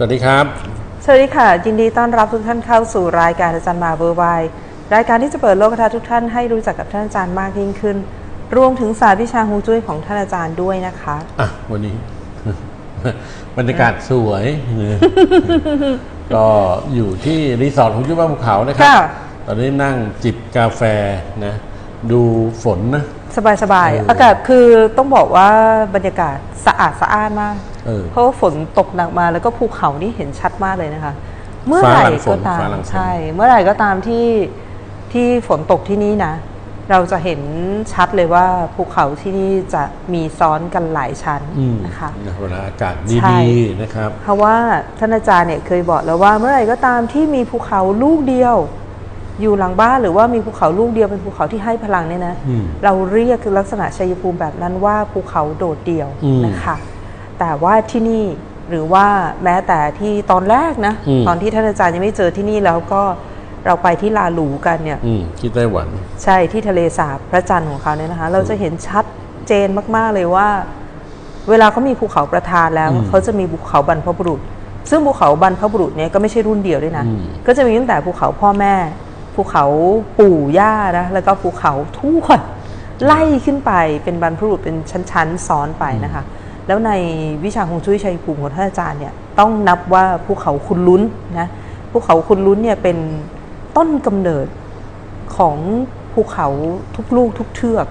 สวัสดีครับ สวัสดีค่ะ ยินดีต้อนรับทุกท่านเข้าสู่รายการอาจารย์มาเบอร์ไวรายการที่จะเปิดโลกทัศน์ทุกท่านให้รู้จักกับท่านอาจารย์มากยิ่งขึ้น รวมถึงศาสตร์วิชาฮวงจุ้ยของท่านอาจารย์ด้วยนะคะ อะวันนี้ บรรยากาศสวยนะก็อยู่ที่รีสอร์ทของจุ้บ้านภูเขานะครับ ค่ะ ตอนนี้นั่งจิบกาแฟนะ ดูฝนนะ สบายเออๆอากาศคือต้องบอกว่าบรรยากาศสะอาดสะอ้านมาก เออเพราะว่าฝนตกหนักมาแล้วก็ภูเขานี่เห็นชัดมากเลยนะคะ เมื่อไหร่ก็ตามฟ้าหลังฝน ใช่ เมื่อไหร่ก็ตามที่ที่ฝนตกที่นี่นะ เราจะเห็นชัดเลยว่าภูเขาที่นี่จะมีซ้อนกันหลายชั้นอืมนะคะ เวลาอากาศใช่ ดีๆนะครับ เพราะว่าท่านอาจารย์เนี่ยเคยบอกแล้วว่าเมื่อไหร่ก็ตามที่มีภูเขาลูกเดียว อยู่หลังบ้านหรือว่ามีภูเขาลูกเดียวเป็นภูเขาที่ให้พลังเนี่ยนะอืมเราเรียกลักษณะชัยภูมิแบบนั้นว่าภูเขาโดดเดี่ยวอืมนะคะแต่ว่าที่นี่หรือว่าแม้แต่ที่ตอนแรกนะอืมตอนที่ท่านอาจารย์ยังไม่เจอที่นี่แล้วก็เราไปที่ลาหลูกันเนี่ยอืมที่ไต้หวัน ใช่ที่ทะเลสาบพระจันทร์ของเขาเนี่ยนะคะ เราจะเห็นชัดเจนมากๆเลยว่า เวลาเขามีภูเขาประทานแล้วอืมเขาจะมีภูเขาบรรพบุรุษ ซึ่งภูเขาบรรพบุรุษเนี่ยก็ไม่ใช่รุ่นเดียวด้วยนะอืมก็จะมีตั้งแต่ภูเขาพ่อแม่ ภูเขาปู่ย่านะแล้วก็ภูเขาทวดไล่ขึ้นไปเป็นบรรพบุรุษเป็นชั้นๆซ้อนไปนะคะ แล้วในวิชาฮวงจุ้ยชัยภูมิของท่านอาจารย์เนี่ยต้องนับว่าภูเขาคุณลุ้นนะภูเขาคุณลุ้นเนี่ยเป็นต้นกำเนิดของภูเขาทุกลูกทุกเทือก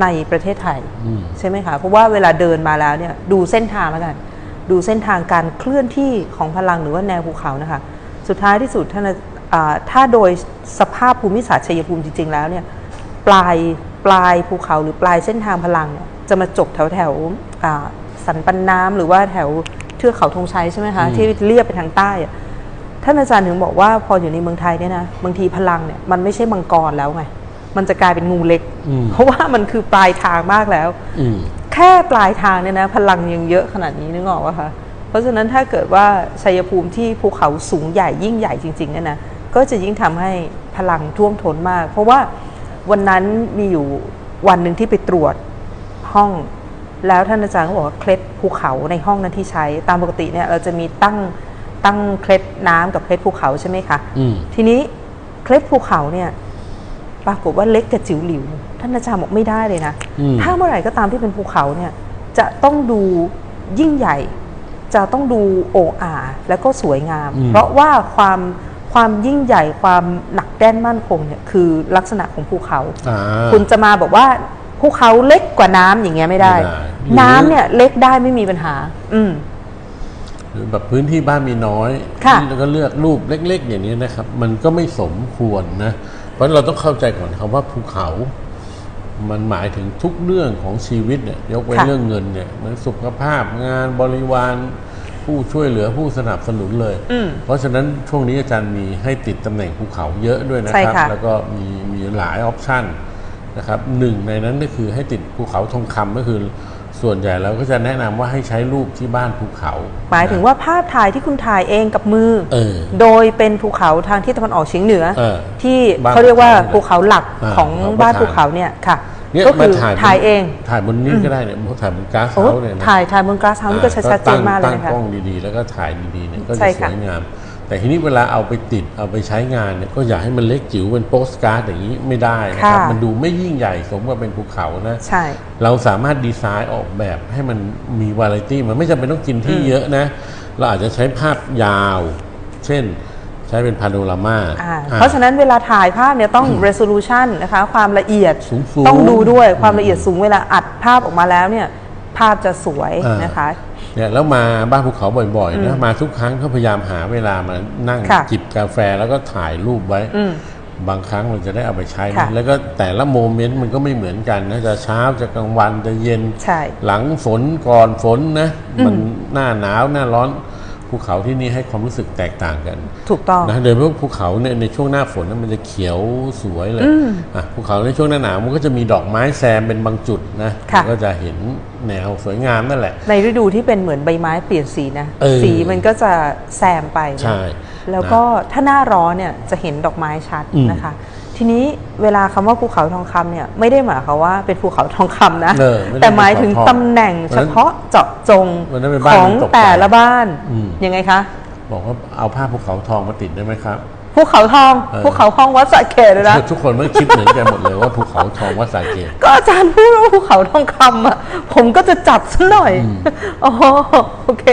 ในประเทศไทยอืมใช่ไหมคะเพราะว่าเวลาเดินมาแล้วเนี่ยดูเส้นทางแล้วกัน ดูเส้นทางการเคลื่อนที่ของพลังหรือว่าแนวภูเขานะคะ สุดท้ายที่สุดท่านอ่า ถ้าโดยสภาพภูมิศาสตร์ชัยภูมิจริง ๆ แล้วเนี่ยปลายปลายภูเขาหรือปลายเส้นทางพลังเนี่ยจะมาจบแถวแถวๆอ่าสันปันน้ำหรือว่าแถวเทือกเขาธงชัยใช่ไหมคะอืมที่เลียบไปทางใต้อะท่านอาจารย์ถึงบอกว่าพออยู่ในเมืองไทยเนี่ยนะบางทีพลังเนี่ยมันไม่ใช่มังกรแล้วไงมันจะกลายเป็นงูเล็กอืมเพราะว่ามันคือปลายทางมากแล้วอืมแค่ปลายทางเนี่ยนะพลังยังเยอะขนาดนี้นึกออกปะคะเพราะฉะนั้นถ้าเกิดว่าชัยภูมิที่ภูเขาสูงใหญ่ยิ่งใหญ่จริงๆเนี่ยนะ ก็จะยิ่งทำให้พลังท่วมท้นมาก เพราะว่าวันนั้นมีอยู่วันหนึ่งที่ไปตรวจห้อง แล้วท่านอาจารย์ก็บอกว่าเคล็ดภูเขาในห้องนั้นที่ใช้ตามปกติเนี่ยเราจะมีตั้งตั้งเคล็ดน้ำกับเคล็ดภูเขาใช่ไหมคะอืมทีนี้เคล็ดภูเขาเนี่ยปรากฏว่าเล็กกับจิ๋วหลิว ท่านอาจารย์บอกไม่ได้เลยนะอืมถ้าเมื่อไหร่ก็ตามที่เป็นภูเขาเนี่ย จะต้องดูยิ่งใหญ่ จะต้องดูโอ่อาแล้วก็สวยงามอืมเพราะว่าความ ความยิ่งใหญ่ความหนักแน่นมั่นคงเนี่ยคือลักษณะของภูเขา อ่า คุณจะมาบอกว่าภูเขาเล็กกว่าน้ำอย่างเงี้ยไม่ได้ ไม่ได้หรือน้ำเนี่ยเล็กได้ไม่มีปัญหา อืม หรือแบบพื้นที่บ้านมีน้อยค่ะ แล้วก็เลือกรูปเล็ก ๆ อย่างนี้นะครับ มันก็ไม่สมควรนะ เพราะฉะนั้นเราต้องเข้าใจก่อนคำว่าภูเขา มันหมายถึงทุกเรื่องของชีวิตเนี่ยยกเว้นค่ะเรื่องเงินเนี่ยเหมันสุขภาพงานบริวาร ผู้ช่วยเหลือผู้สนับสนุนเลยอืมเพราะฉะนั้นช่วงนี้อาจารย์มีให้ติดตำแหน่งภูเขาเยอะด้วยนะใช่ครับค่ะแล้วก็มีมีหลายออปชันนะครับหนึ่งในนั้นก็คือให้ติดภูเขาทองคำก็คือส่วนใหญ่เราก็จะแนะนำว่าให้ใช้รูปที่บ้านภูเขา หมายถึงว่าภาพถ่ายที่คุณถ่ายเองกับมือเออโดยเป็นภูเขาทางที่ตะวันออกเฉียงเหนือเออที่บ้านเขาเรียกว่าภูภูเขาเขาหลักอ่าของเขาก็บ้านถ่ายภูเขาเนี่ยค่ะ เนี่ยก็มาคือถ่ายบนถ่ายเอง ถ่ายบนนี้ก็ได้เนี่ยถ่ายบนก๊าซโอ้เฮาส์เนี่ยนะถ่ายถ่ายบนกราสเฮาส์นี่ก็ชัดเจนมากเลยตั้งนะคะ กล้องดีๆ แล้วก็ถ่ายดีๆเนี่ยก็ใช่จะสค่ะ วยงาม แต่ทีนี้เวลาเอาไปติดเอาไปใช้งานเนี่ยก็อย่าให้มันเล็กจิ๋วเป็นโปสการ์ดอย่างนี้ไม่ได้นะครับ ค่ะ มันดูไม่ยิ่งใหญ่สมกับเป็นภูเขานะ ใช่ เราสามารถดีไซน์ออกแบบให้มันมีวาไรตี้มันไม่จำเป็นต้องกินที่เยอะนะ เราอาจจะใช้ภาพยาว เช่น ใช้เป็นพาโนรามาอ่าเพราะฉะนั้นเวลาถ่ายภาพเนี่ยต้อง resolution นะคะความละเอียดสูงๆต้องดูด้วยความละเอียดสูงเวลาอัดภาพออกมาแล้วเนี่ยภาพจะสวยอ่านนะคะเนี่ยแล้วมาบ้านภูเขาบ่อยๆนะมาทุกครั้งก็พยายามหาเวลามานั่งค่ะจิบกาแฟแล้วก็ถ่ายรูปไว้อืมบางครั้งเราจะได้เอาไปใช้นะค่ะแล้วก็แต่ละโมเมนต์มันก็ไม่เหมือนกันนะจะเช้าจะกลางวันจะเย็นใช่หลังฝนก่อนฝนนะมันหน้าหนาวหน้าร้อน ภูเขาที่นี่ให้ความรู้สึกแตกต่างกัน ถูกต้องนะโดยเฉพาะภูเขาเนี่ยในช่วงหน้าฝนนะมันจะเขียวสวยเลยอะภูเขาในช่วงหน้าหนาวมันก็จะมีดอกไม้แซมเป็นบางจุดนะค่ะก็จะเห็นแนวสวยงามนั่นแหละ ในฤดูที่เป็นเหมือนใบไม้เปลี่ยนสีนะเออสีมันก็จะแซมไปนะใช่แล้วก็ถ้าหน้าร้อนเนี่ยจะเห็นดอกไม้ชัดอืมนะคะ ททีนี้เวลาคำว่าภูเขาทองคำเนี่ยไม่ได้หมายความว่าเป็นภูเขาทองคำนะเออไม่ได้แต่หมายถึงเป็นภูเขาทองตำแหน่งเฉพาะเจาะจงวันนั้นเป็นขบ้านองน้ำตกแต่ละบ้านอืมยังไงคะบอกว่าเอาผ้าภูเขาทองมาติดได้ไหมครับภูเขาทองเออภูเขาทองวัดสระเกตเลยนะทุกคนไม่คิดเหมือนกันหมดเลยว่าภูเขาทองวัดสาเกตก็อาจารย์พูดว่าภูเขาทองคำอะผมก็จะจับซะหน่อยอ๋อโอเค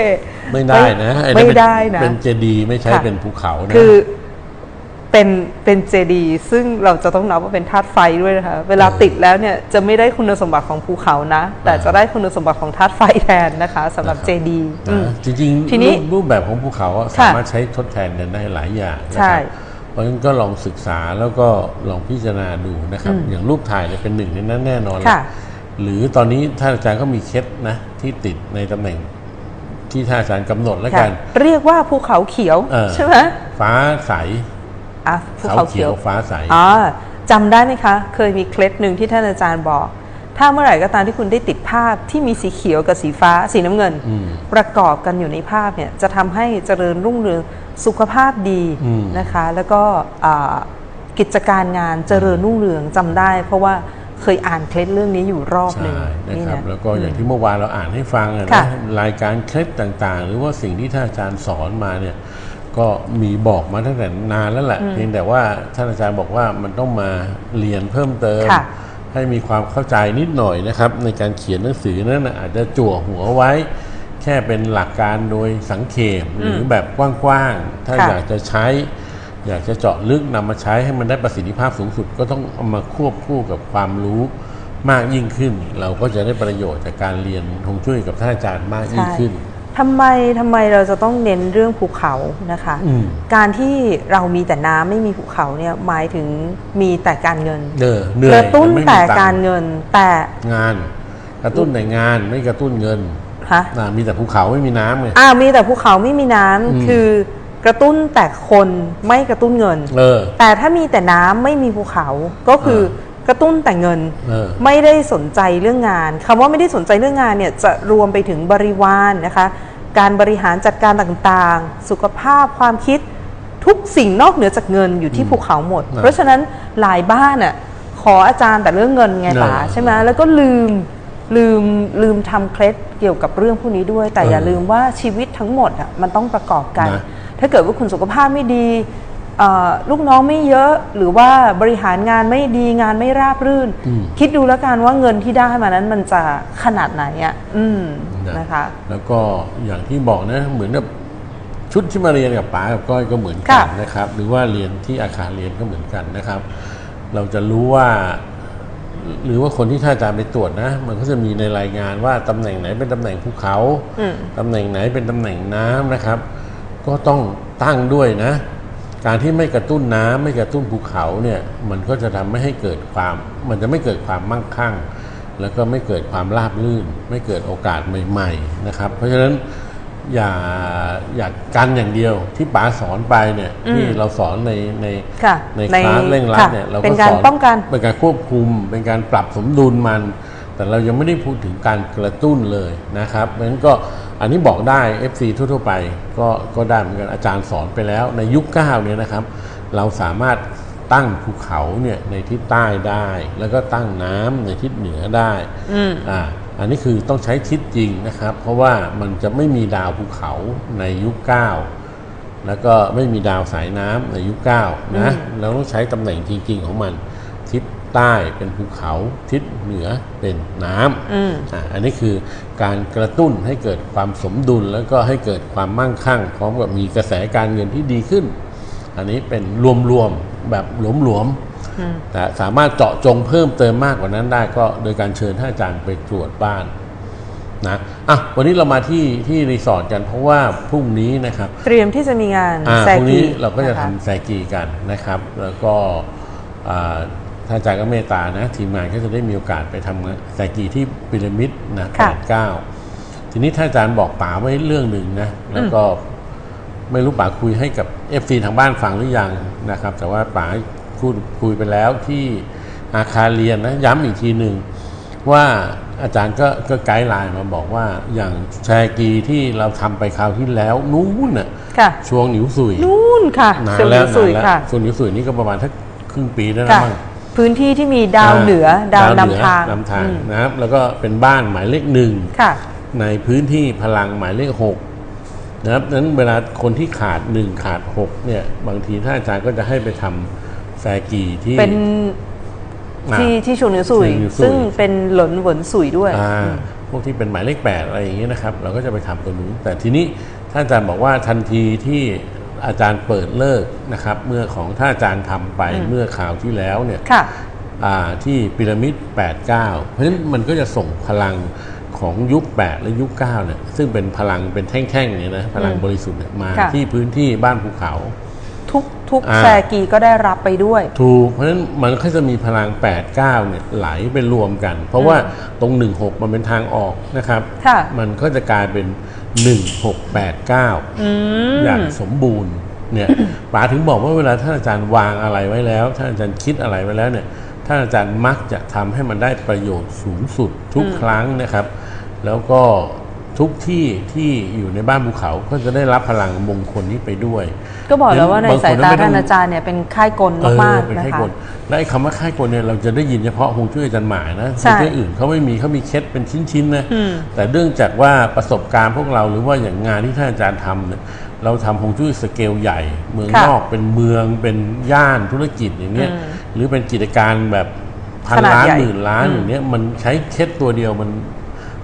ไม่ได้นะอ้นั่นไม่เป็นได้นะเป็นเจดีย์ไม่ใช่ค่ะเป็นภูเขานะคือ เป็นเป็นเจดีย์ซึ่งเราจะต้องนับว่าเป็นธาตุไฟด้วยนะคะ เวลาติดแล้วเนี่ยจะไม่ได้คุณสมบัติของภูเขานะ แต่จะได้คุณสมบัติของธาตุไฟแทนนะคะสำหรับเจดีย์อืมนะจริงๆทีนี้รูปรูปแบบของภูเขาอะค่ะสามารถใช้ทดแทนกันได้หลายอย่างนะใช่ครับเพราะฉะนั้นก็ลองศึกษาแล้วก็ลองพิจารณาดูนะครับ อย่างรูปถ่ายเนี่ยเป็นหนึ่งในนั้นแน่นอนแหละค่ะหรือตอนนี้ท่านอาจารย์ก็มีเคล็ดนะที่ติดในตำแหน่งที่ท่านอาจารย์กำหนดแล้วค่ะกัน เรียกว่าภูเขาเขียวเออใช่ไหมฟ้าใส อะภูเขาเขาเขีเขียยววฟ้าใสอ๋อจำได้ไหมคะ เคยมีเคล็ดหนึ่งที่ท่านอาจารย์บอก ถ้าเมื่อไหร่ก็ตามที่คุณได้ติดภาพที่มีสีเขียวกับสีฟ้าสีน้ำเงินอืมประกอบกันอยู่ในภาพเนี่ยจะทำให้เจริญรุ่งเรืองสุขภาพดีอืมนะคะ แล้วก็อ่ากิจการงานเจริญรุ่งเรืองจำได้ เพราะว่าเคยอ่านเคล็ดเรื่องนี้อยู่รอบหนึ่งใช่นะนี่ครับนะแล้วก็อย่างที่เมื่อวานเราอ่านให้ฟังอะค่ะนะรายการเคล็ดต่างๆ หรือว่าสิ่งที่ท่านอาจารย์สอนมาเนี่ย ก็มีบอกมาตั้งแต่นานแล้วแหละเพียงแต่ว่าท่านอาจารย์บอกว่ามันต้องมาเรียนเพิ่มเติมค่ะให้มีความเข้าใจนิดหน่อยนะครับ ในการเขียนหนังสือนั้นนะอาจจะจั่วหัวไว้ แค่เป็นหลักการโดยสังเขปหรือแบบกว้างๆถ้าค่ะอยากจะใช้ อยากจะเจาะลึกนำมาใช้ให้มันได้ประสิทธิภาพสูงสุด ก็ต้องเอามาควบคู่กับความรู้มากยิ่งขึ้น เราก็จะได้ประโยชน์จากการเรียนฮวงจุ้ยกับท่านอาจารย์มากยิ่งใช่ขึ้น ทำไมทำไมเราจะต้องเน้นเรื่องภูเขานะคะอืมการที่เรามีแต่น้ำไม่มีภูเขาเนี่ยหมายถึงมีแต่การเงินเออเหนื่อยกระตุ้นไม่มีแต่งค์การเงินแต่งาน กระตุ้นแต่งานไม่กระตุ้นเงินฮะนะมีแต่ภูเขาไม่มีน้ำไงอ่ามีแต่ภูเขาไม่มีน้ำอืมคือกระตุ้นแต่คนไม่กระตุ้นเงิน เออ แต่ถ้ามีแต่น้ำไม่มีภูเขาก็คืออ กระตุ้นแต่เงินเออไม่ได้สนใจเรื่องงานคำว่าไม่ได้สนใจเรื่องงานเนี่ยจะรวมไปถึงบริวารนะคะ การบริหารจัดการต่างๆ สุขภาพความคิดทุกสิ่งนอกเหนือจากเงินอยู่ที่ภูเขาหมดนะเพราะฉะนั้นหลายบ้านอะขออาจารย์แต่เรื่องเงินไงเออป๋าใช่ไหมแล้วก็ลืมลืมลืมทำเคล็ดเกี่ยวกับเรื่องพวกนี้ด้วย แต่เออออย่าลืมว่าชีวิตทั้งหมดอะมันต้องประกอบกันนะถ้าเกิดว่าคุณสุขภาพไม่ดีเอ่อ ลูกน้องไม่เยอะหรือว่าบริหารงานไม่ดีงานไม่ราบรื่นอืมคิดดูแล้วกันว่าเงินที่ได้มานั้นมันจะขนาดไหนอะอืมนะนะคะ แล้วก็อย่างที่บอกนะเหมือนกับชุดที่มาเรียนกับป๋ากับก้อยก็เหมือนกันค่ะนะครับ หรือว่าเรียนที่อาคารเรียนก็เหมือนกันนะครับ เราจะรู้ว่า หรือว่าคนที่ท่านอาจารย์ไปตรวจนะ มันก็จะมีในรายงานว่าตำแหน่งไหนเป็นตำแหน่งภูเขาอืมตำแหน่งไหนเป็นตำแหน่งน้ำนะครับ ก็ต้องตั้งด้วยนะ การที่ไม่กระตุ้นน้ำไม่กระตุ้นภูเขาเนี่ยมันก็จะทำไม่ให้เกิดความ มันจะไม่เกิดความมั่งคั่ง แล้วก็ไม่เกิดความราบรื่น ไม่เกิดโอกาสใหม่ๆนะครับ เพราะฉะนั้นอย่าอย่ากันอย่างเดียวที่ป๋าสอนไปเนี่ยที่เราสอนในในค่ะในในคลาสเร่งรัดค่ะเนี่ยเราเป็ก็นการสอนป้องกันเป็นการควบคุม เป็นการปรับสมดุลมัน แต่เรายังไม่ได้พูดถึงการกระตุ้นเลยนะครับเพราะฉะนั้นก็ อันนี้บอกได้ FC ทั่วๆไปก็ก็ได้เหมือนกันอาจารย์สอนไปแล้วในยุคเก้าเนี่ยนะครับ เราสามารถตั้งภูเขาเนี่ยในทิศใต้ได้ แล้วก็ตั้งน้ำในทิศเหนือได้อืมอ่าอันนี้คือต้องใช้ทิศจริงนะครับ เพราะว่ามันจะไม่มีดาวภูเขาในยุคเก้าแล้วก็ไม่มีดาวสายน้ำในยุคเก้านะเราต้องใช้ตำแหน่งจริง ๆ ของมันทิศ ใต้เป็นภูเขาทิศเหนือเป็นน้ำอืมอ่าอันนี้คือการกระตุ้นให้เกิดความสมดุลแล้วก็ให้เกิดความมั่งคั่ง พร้อมกับมีกระแสการเงินที่ดีขึ้น อันนี้เป็นรวมๆแบบหลวมๆแต่สามารถเจาะจงเพิ่มเติมมากกว่านั้นได้ก็โดยการเชิญท่านอาจารย์ไปตรวจบ้านนะอะวันนี้เรามาที่ที่รีสอร์ทกันเพราะว่าพรุ่งนี้นะครับ เตรียมที่จะมีงานอ่าแซพรุ่งนี้กีเราก็จะนคทำแซกีกันนะครับ แล้วก็อ่า ท่านอาจารย์ก็เมตตานะ ทีมงานก็จะได้มีโอกาสไปทำแซกีที่พีระมิดนะแปค่ะดเก้าทีนี้ท่านอาจารย์บอกป๋าไว้เรื่องหนึ่งนะ แล้วก็ไม่รู้ป๋าคุยให้กับ FC ทางบ้านฟังหรือยังนะครับ แต่ว่าป๋าพูดคุยไปแล้วที่อาคารเรียนนะย้ำอีกทีหนึ่งว่าอาจารย์ก็ก็ไกด์ไลน์มาบอกว่าอย่างแชกีที่เราทำไปคราวที่แล้วนู้นน่ะค่ะช่วงหนิวสุยนู่นค่ะนานเชียงแล้วสุยนานแล้วค่ะช่วงหนิวสุยนี่ก็ประมาณทักครึ่งปีแล้วนะค่ะมั้ง พื้นที่ที่มีดาวเหนือดาวเหนำทางนำทางอืมนะครับ แล้วก็เป็นบ้านหมายเลขหนึ่งค่ะในพื้นที่พลังหมายเลขหกนะครับนั้นเวลาคนที่ขาดหนึ่งขาดหกเนี่ยบางทีท่านอาจารย์ก็จะให้ไปทำแซกีที่เป็นอ่าที่ที่ชูนิวซุยชูนิวซุยซึ่งเป็นหลนเหวินซุยด้วยอ่าพวกที่เป็นหมายเลขแปดอะไรอย่างเงี้ยนะครับ เราก็จะไปทำตัวนู้นแต่ทีนี้ท่านอาจารย์บอกว่าทันทีที่ อาจารย์เปิดเลิกนะครับ เมื่อของท่านอาจารย์ทำไปเมื่อข่าวที่แล้วเนี่ยค่ะอ่าที่พีระมิด 8 9 เพราะฉะนั้นมันก็จะส่งพลังของยุค 8 และยุค 9 เนี่ย ซึ่งเป็นพลังเป็นแท่งๆเนี่ยนะพลังบริสุทธิ์เนี่ยมาค่ะที่พื้นที่บ้านภูเขา ทุกทุกอ่า แซกีก็ได้รับไปด้วย ถูกเพราะฉะนั้นมันก็จะมีพลัง 8 9เนี่ยไหลไปรวมกัน เพราะว่าตรง 1 6 มันเป็นทางออกนะครับ ค่ะ มันก็จะกลายเป็น 1 6 8 9อย่างสมบูรณ์เนี่ย ป๋าถึงบอกว่าเวลาท่านอาจารย์วางอะไรไว้แล้วท่านอาจารย์คิดอะไรไว้แล้วเนี่ยท่านอาจารย์มักจะทำให้มันได้ประโยชน์สูงสุดทุกครั้งนะครับ แล้วก็ทุกที่ที่อยู่ในบ้านภูเขาก็จะได้รับพลังมงคลนี้ไปด้วย ก็บอกแล้วว่าในบงคสายตาไม่ต้ท่าองนอาจารย์เนี่ยเป็นค่ายกลเออมากเป็นๆนะค่ายคะกลและไอ้คำว่าค่ายกลเนี่ยเราจะได้ยินเฉพาะฮวงจุ้ยอาจารย์หมายนะใช่ฮวงจุ้ยอื่นเขาไม่มีเขามีเคสเป็นชิ้นๆนะอืมแต่เนื่องจากว่าประสบการณ์พวกเราหรือว่าอย่างงานที่ท่านอาจารย์ทำเนี่ยเราทำฮวงจุ้ยสเกลใหญ่ เมืองค่ะนอกเป็นเมืองเป็นย่านธุรกิจอย่างเงี้ยอืมหรือเป็นกิจการแบบพันขนาดล้านใหญ่หมื่นล้านอืมอย่างเงี้ยมันใช้เคสตัวเดียวมัน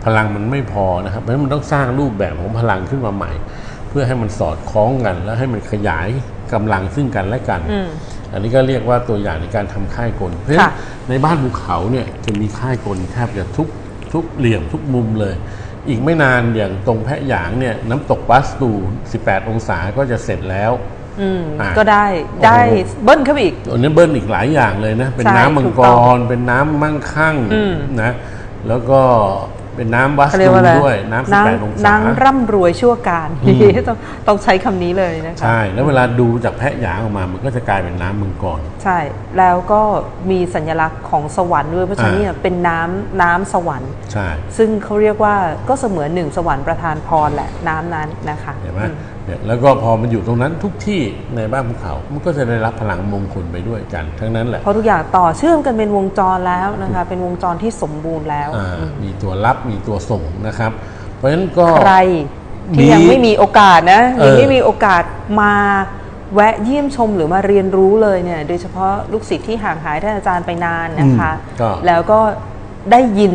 พลังมันไม่พอนะครับเพราะฉะนั้นมันต้องสร้างรูปแบบของพลังขึ้นมาใหม่ เพื่อให้มันสอดคล้องกัน แล้วให้มันขยายกำลังซึ่งกันและกันอืมอันนี้ก็เรียกว่าตัวอย่างในการทำค่ายกลเพราะฉะนั้นค่ะในบ้านภูเขาเนี่ยจะมีค่ายกลแทบจะทุกทุกเหลี่ยมทุกมุมเลย อีกไม่นานอย่างตรงแพะหยางเนี่ยน้ำตกบัสตู 18 องศาก็จะเสร็จแล้วอืมอะก็ได้โอ้โหได้เบิ้ลเข้าไปอีกอันนี้เบิ้ลอีกหลายอย่างเลยนะ เป็นใช่น้ำมังถูกกต้องรเป็นน้ำมั่งคั่งอืมนะ แล้วก็ เป็นน้ำบัสเขาเรียตูกว่าอะไรด้วย น้ำ18องศาน้ำร่ำรวยชั่วการต้องต้องใช้คำนี้เลยนะคะ ใช่แล้วเวลาดูจากแพะหยางออกมา มันก็จะกลายเป็นน้ำมังกร ใช่แล้วก็มีสัญลักษณ์ของสวรรค์ด้วยเพราะฉะนั้นอ่า เนี่ยเป็นน้ำน้ำสวรรค์ ใช่ซึ่งเขาเรียกว่าก็เสมือนหนึ่งสวรรค์ประทานพรแหละน้ำนั้นนะคะเห็นไหม เนี่ยแล้วก็พอมันอยู่ตรงนั้นทุกที่ในบ้านภูเขา มันก็จะได้รับพลังมงคลไปด้วยกัน ทั้งนั้นแหละเพราะทุกอย่างต่อเชื่อมกันเป็นวงจรแล้วนะคะ เป็นวงจรที่สมบูรณ์แล้ว อ่ามีตัวรับมีตัวส่งนะครับ เพราะฉะนั้นก็ ใครที่ยังมีไม่มีโอกาสนะเออ ยังไม่มีโอกาสมาแวะเยี่ยมชมหรือมาเรียนรู้เลยเนี่ยโดยเฉพาะลูกศิษย์ที่ห่างหายท่านอาจารย์ไปนานนะคะ อืมก็แล้วก็ได้ยิน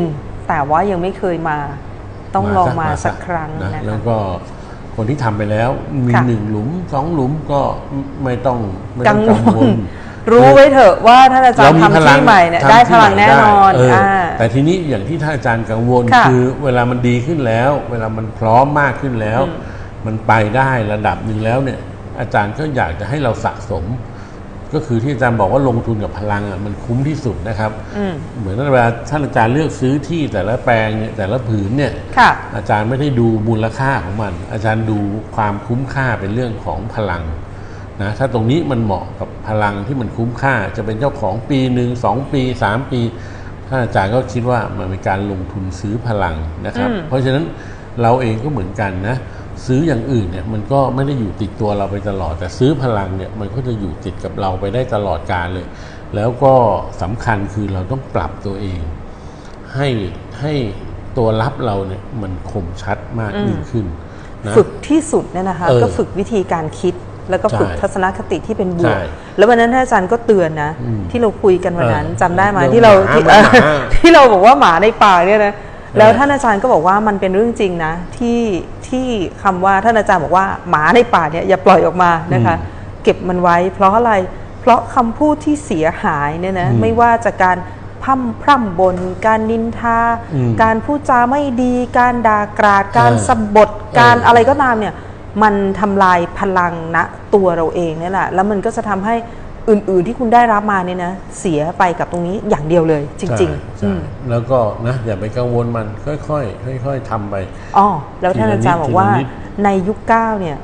แต่ว่ายังไม่เคยมา ต้องลองมาสักครั้งนะนะแล้วคะ ก็ คนที่ทำไปแล้ว มีค่ะ หนึ่งหลุมสองหลุมก็ไม่ต้องไม่ต้กัองงกังววลลรู้ไว้เถอะว่าท่านอาจารย์ทำที่ใหม่เนี่ยทำได้ที่พลังใหม่แน่นอนได้เอ่า แต่ทีนี้อย่างที่ท่านอาจารย์กังวลค่ะคือเวลามันดีขึ้นแล้ว เวลามันพร้อมมากขึ้นแล้ว มันไปได้ระดับหนึ่งแล้วเนี่ย อาจารย์ก็อยากจะให้เราสะสม ก็คือที่อาจารย์บอกว่าลงทุนกับพลังอะมันคุ้มที่สุดนะครับอืมเหมือนเวลาท่านอาจารย์เลือกซื้อที่แต่ละแปลงเนี่ยแต่ละผืนเนี่ยค่ะอาจารย์ไม่ได้ดูมูลค่าของมัน อาจารย์ดูความคุ้มค่าเป็นเรื่องของพลังนะถ้าตรงนี้มันเหมาะกับพลังที่มันคุ้มค่า จะเป็นเจ้าของปีหนึ่งสองปีสามปีท่านอาจารย์ก็คิดว่ามันเป็นการลงทุนซื้อพลังนะครับอืมเพราะฉะนั้นเราเองก็เหมือนกันนะ ซื้ออย่างอื่นเนี่ยมันก็ไม่ได้อยู่ติดตัวเราไปตลอด แต่ซื้อพลังเนี่ยมันก็จะอยู่ติดกับเราไปได้ตลอดกาลเลย แล้วก็สำคัญคือเราต้องปรับตัวเอง ให้ให้ตัวรับเราเนี่ยมันคมชัดมากยิ่งขึ้นนะฝึกที่สุดเนี่ยนะคะเออก็ฝึกวิธีการคิดแล้วก็ฝึกใช่ทัศนคติที่เป็นบวกใช่แล้ววันนั้นท่านอาจารย์ก็เตือนนะอืมที่เราคุยกันวันนั้นเออจำได้ไหมเรื่องที่เราหมาที่หมาเออที่เราบอกว่าหมาในป่าเนี่ยนะ แล้วท่านอาจารย์ก็บอกว่ามันเป็นเรื่องจริงนะที่ที่คำว่าท่านอาจารย์บอกว่าหมาในป่าเนี่ยอย่าปล่อยออกมานะคะ เก็บมันไว้เพราะอะไร เพราะคำพูดที่เสียหายเนี่ยนะไม่ว่าจะการพร่ำพร่ำบน การนินทาอืมการพูดจาไม่ดี การด่ากราดการเออสบทการเออออะไรก็ตามเนี่ยมันทำลายพลังณตัวเราเองเนี่ยแหละแล้วมันก็จะทำให้ อื่น ๆ ที่คุณได้รับมาเนี่ยนะเสียไปกับตรงนี้อย่างเดียวเลย จริงๆใช่อืใช่มแล้วก็นะอย่าไปกังวลมันค่อยๆค่อยๆทำไป อ๋อแล้วท่านอาจารย์บอกว่า ทีละนิด ในยุคเก้าเนี่ย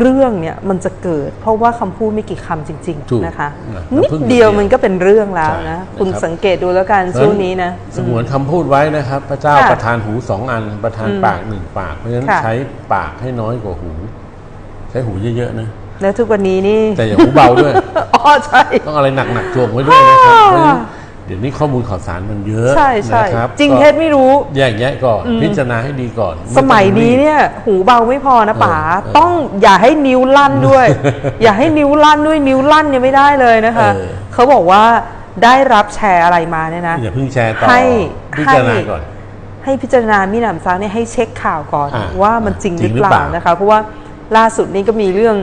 เรื่องเนี่ยมันจะเกิด เพราะว่าคำพูดไม่กี่คำจริง ถูกๆ นะคะ นะนิดน้ำผึ้งเดียวเดียวมันก็เป็นเรื่องแล้วใช่นะนะครับคุณสังเกตดูแล้วกันช่วงนี้นะ สงวนคำพูดไว้นะครับ พระเจ้าค่ะประทานหูสองอัน ประทานอืมปากหนึ่งปาก เพราะฉะนั้นค่ะ ใช้ปากให้น้อยกว่าหู ใช้หูเยอะๆนะ แล้วทุกวันนี้นี่ แต่อย่าหูเบาด้วย อ๋อใช่ ต้องอะไรหนักๆทวงไว้ด้วยนะครับอ่าเพราะฉะนั้นเดี๋ยวนี้ข้อมูลข่าวสารมันเยอะใช่ใช่นะครับจริงก็เท็จไม่รู้ แยกแยะก่อน พิจารณาให้ดีก่อนไสมัยต้องรีบนี้เนี่ย หูเบาไม่พอนะป๋าเออเออต้องอย่าให้นิ้วลั่นด้วย อย่าให้นิ้วลั่นด้วยนิ้วลั่นเนี่ยไม่ได้เลยนะคะ เออ เขาบอกว่าได้รับแชร์อะไรมาเนี่ยนะ อย่าเพิ่งแชร์ต่อให้พิจารณาให้ ก่อน ให้พิจารณามิหนำซ้ำเนี่ยให้เช็คข่าวก่อนอ่าว่ามันจริงจหริรืงอหรือเปเปล่าล่านนะคะ เพราะว่าล่าสุดนี้ก็มีเรื่อง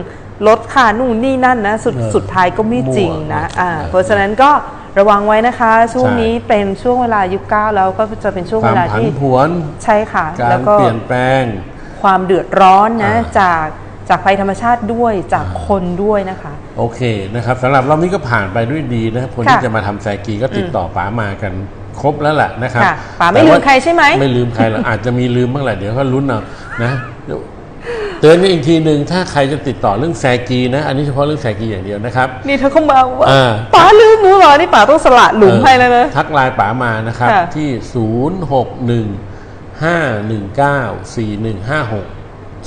ลดค่านู่นนี่นั่นนะสุดเออสุดท้ายก็ไม่จริงนะมั่วอ่าเออเพราะฉะนั้นก็ระวังไว้นะคะ ช่วงใช่นี้เป็นช่วงเวลายุคเก้าแล้วก็จะเป็นช่วงควาเวมลาผันที่ผวนใช่ค่ะกาแล้รวก็เปลี่ยนแปลง ความเดือดร้อนนะอ่าจากจากภัยธรรมชาติด้วยจากคนด้วยนะคะ โอเคนะครับสำหรับรอบนี้ก็ผ่านไปด้วยดีนะครับคนค่ะที่จะมาทำแซกีก็ติดต่อป๋ามากันครบแล้วแหละนะครับค่ะป๋าไม่แต่ว่ลืมใครใช่ไหมไม่ลืมใครหรอกอาจจะมีลืมบ้างแหละเดี๋ยวก็ลุ้นเอานะ เดี๋ยวเตือนกันอีกทีหนึ่งถ้าใครจะติดต่อเรื่องแซกีนะ อันนี้เฉพาะเรื่องแซกีอย่างเดียวนะครับ นี่เธอเข้ามาว่าอ่า ป๋าลืมหนูเหรอ นี่ป๋าต้องสละหลุมให้แล้วนะ ทักไลน์ป๋ามานะครับ ค่ะ ที่ 0 6 1 5 1 9 4 1 5 6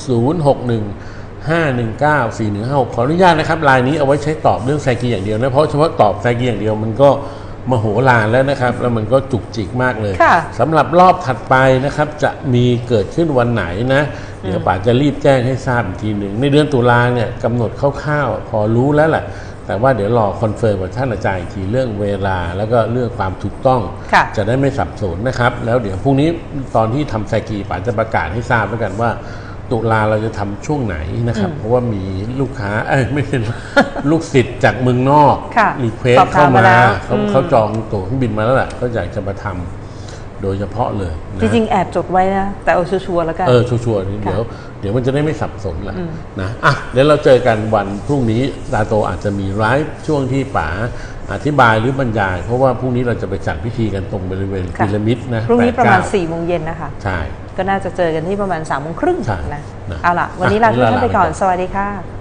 0 6 1 5 1 9 4 1 5 6 ขออนุญาตนะครับไลน์นี้เอาไว้ใช้ตอบเรื่องไซกีอย่างเดียวนะ เพราะเฉพาะตอบไซกีอย่างเดียวมันก็มโหฬารแล้วนะครับ แล้วมันก็จุกจิกมากเลย ค่ะ สำหรับรอบถัดไปนะครับจะมีเกิดขึ้นวันไหนนะ เดี๋ยวป๋าจะรีบแจ้งให้ทราบอีกทีหนึ่งในเดือนตุลาเนี่ยกำหนดคร่าวๆพอรู้แล้วแหละแต่ว่าเดี๋ยวรอคอนเฟิร์มกับท่านอาจารย์อีกทีเรื่องเวลาแล้วก็เรื่องความถูกต้องค่ะจะได้ไม่สับสนนะครับ แล้วเดี๋ยวพรุ่งนี้ตอนที่ทำไซกีป๋าจะประกาศให้ทราบแล้วกันว่า ตุลาเราจะทำช่วงไหนนะครับ เพราะว่ามีลูกค้าเอ้ยไม่ใช่ลูกศิษย์จากเมืองนอกค่ะรีเควสสอบถาเข้ามมามาแล้วเขาอืมเขาจองตั๋วเครื่องบินมาแล้วแหละเขาอยากจะมาทำ โดยเฉพาะเลยนะจริงๆ แอบจดไว้นะ แต่เอาชัวร์ๆแล้วกัน เออชัวร์ๆนี่ค่ะเดี๋ยวเดี๋ยวมันจะได้ไม่สับสนละนะอะเดี๋ยวเราเจอกันวันพรุ่งนี้ดาโตอาจจะมีไลฟ์ช่วงที่ป๋าอธิบายหรือบรรยาย เพราะว่าพรุ่งนี้เราจะไปจัดพิธีกันตรงบริเวณค่ะพีระมิดนะพรุ่งนี้ประมาณ8 4ี่โมงเย็นนะคะใช่ก็น่าจะเจอกันที่ประมาณ3ามโมงครึ่งใช่นะนะเอาล่ะวันนี้ลาอะทุกท่านไปก่อนวันนี้ลาลาไปก่อนสวัสดีค่ะ